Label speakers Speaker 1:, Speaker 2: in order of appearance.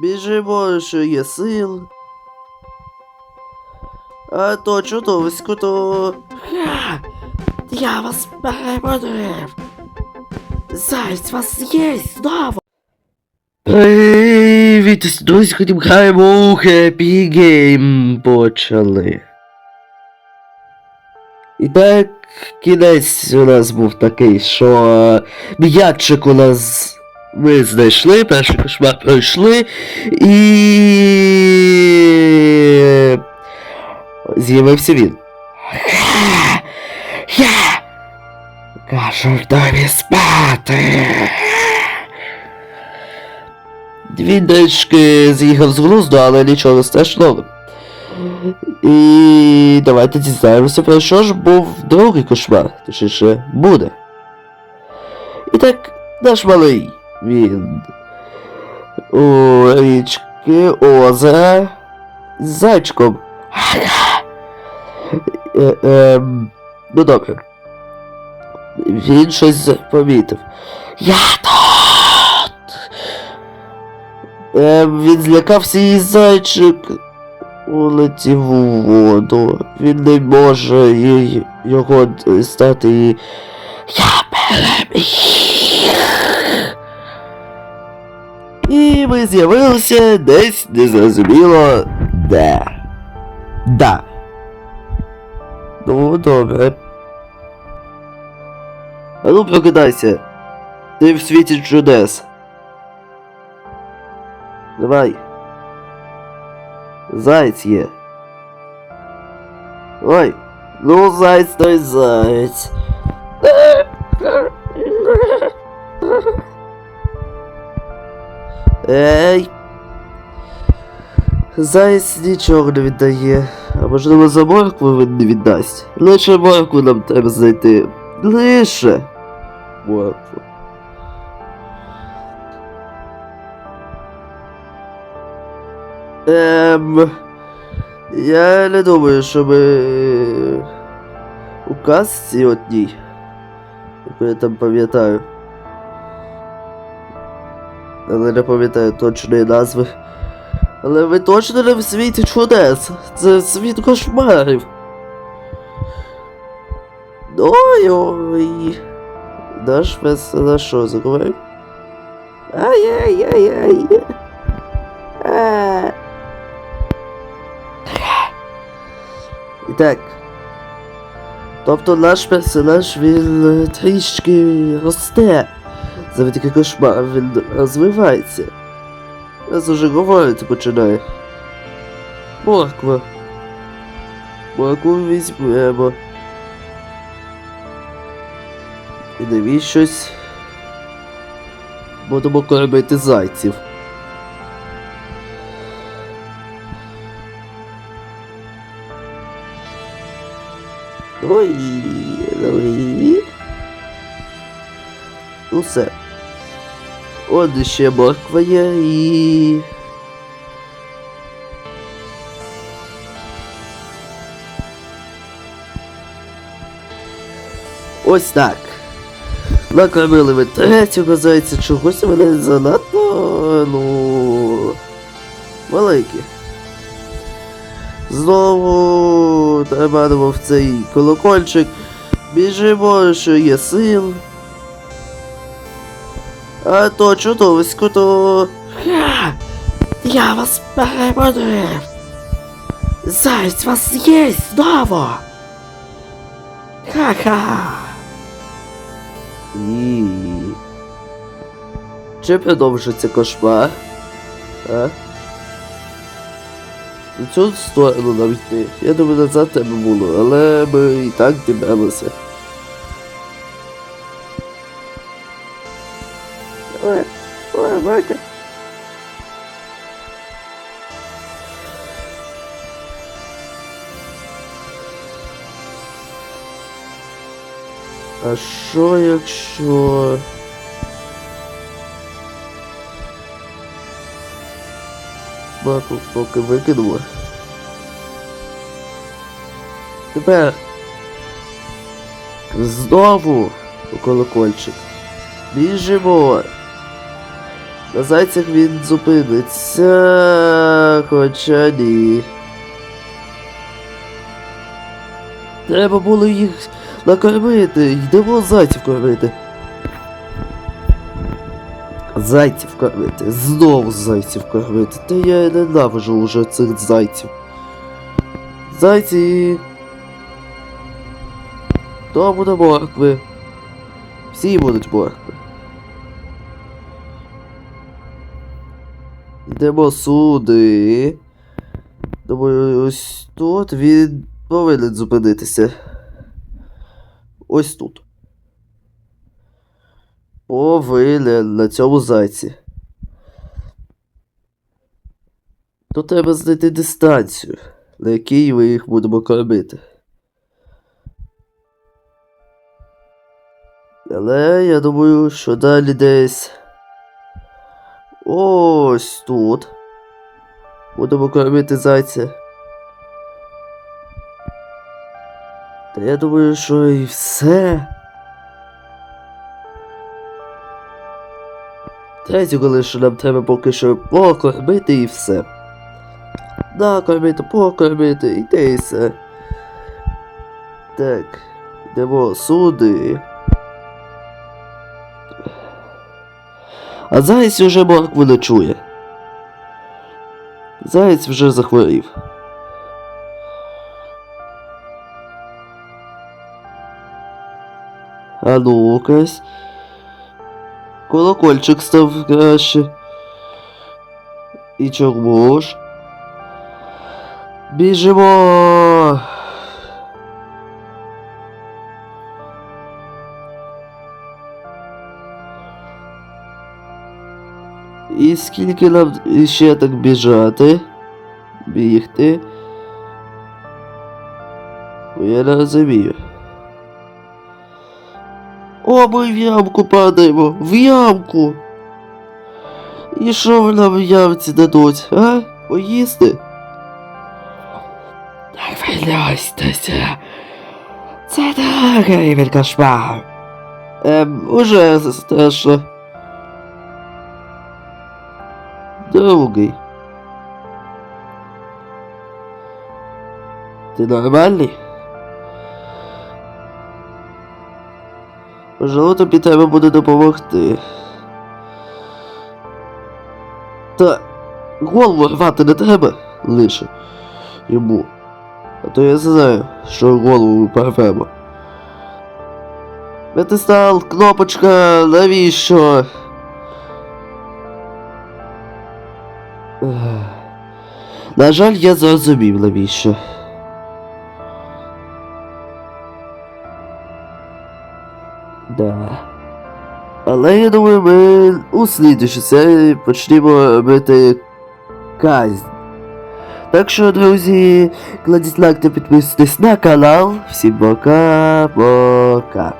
Speaker 1: Біжимо, що є сил. А то чудовисько, то.
Speaker 2: Ха! Я вас перебудив! Заяць вас є знову!
Speaker 1: Привіт, друзі, хотім граємо у Happy Game почали. І так, кінець у нас був такий, що м'ячик у нас ми знайшли, перший кошмар пройшли і з'явився він. Я кажу в домі спати. Він трішки з'їхав з глузду, але нічого страшного. І давайте дізнаємося, про що ж був другий кошмар, точніше буде. І так, наш малий, він у річки озера з зайчиком. Е, ем, ну добре. Він щось помітив. Я тут! Е, він злякався і зайчик улетів у воду. Він не може їй- його стати і. Я переміг. І ми з'явилися десь незрозуміло де. Да. Ну, добре. А ну прокидайся. Ти в світі чудес. Давай. Заєць є. Ой, ну заєць той заєць. Ей. Заєць нічого не віддає. А можливо за моркву він не віддасть. Лише моркву нам треба знайти. Лише моркву. Ем, я не думаю, що ми у казці одній, яку я там пам'ятаю. Але не пам'ятаю точної назви. Але ви точно не в світі чудес. Це світ кошмарів. Ой-ой. Наш що заговорив? Ай-яй-яй-яй. І так. Тобто наш персонаж він трішки росте. Завдяки кошмарам він розвивається. Нас уже говорити починає. Морква. Моркву візьмемо. І навіщось будемо кормити зайців. Ой, ой. Все. От ще морква є і. Ось так. Накормили ви третього зайця, чогось вони занадто, ну. великі. Знову треба в цей колокольчик. Біжимо, що є сил. А то чудовисько, то.
Speaker 2: Ха! Я вас перебудив! Заяць вас є знову! Ха-ха!
Speaker 1: І... Чи продовжиться кошмар? А? У цю сторону нам йти. Я думаю, назад треба було, але ми і так дібралися. Ой, А що якщо... Маку поки викинула. Тепер знову у колокольчик. Біжимо. На зайцях він зупиниться, хоча ні. Треба було їх накормити. Йдемо зайців кормити. Зайців кормити. Знову зайців кормити. Та я ненавижу уже цих зайців. Зайці. То буде моркви. Всі будуть моркви. Йдемо сюди. Думаю, ось тут він повинен зупинитися. Ось тут. Повинен на цьому зайці. Тут треба знайти дистанцію, на якій ми їх будемо кормити. Але я думаю, що далі десь. Ось тут. Будемо кормити зайця. Та я думаю, що і все. Третього лише нам треба поки що покормити і все. Накормити, покормити, і те і все. Так, йдемо сюди. А заєць уже моркву не чує. Заєць вже захворів. А ну-кась. Колокольчик став краще. І чому ж? Біжимо. І скільки нам ще так біжати? Бігти? Я не розумію. О, ми в ямку падаємо! В ямку! І що ви нам в ямці дадуть, а? Поїсти?
Speaker 2: Не хвилюйтеся. Це другий від кошмар.
Speaker 1: Ем, уже страшно. Другий. Ти нормальний? Можливо, тобі треба буде допомогти. Та голову рвати не треба лише йому. А то я знаю, що голову порвемо. Метастал, кнопочка, навіщо? На жаль, я зрозумів навіщо. Да. Але я думаю, ми у слідчій серії почнемо робити казнь. Так що, друзі, кладіть лайк та підписуйтесь на канал. Всім пока-пока.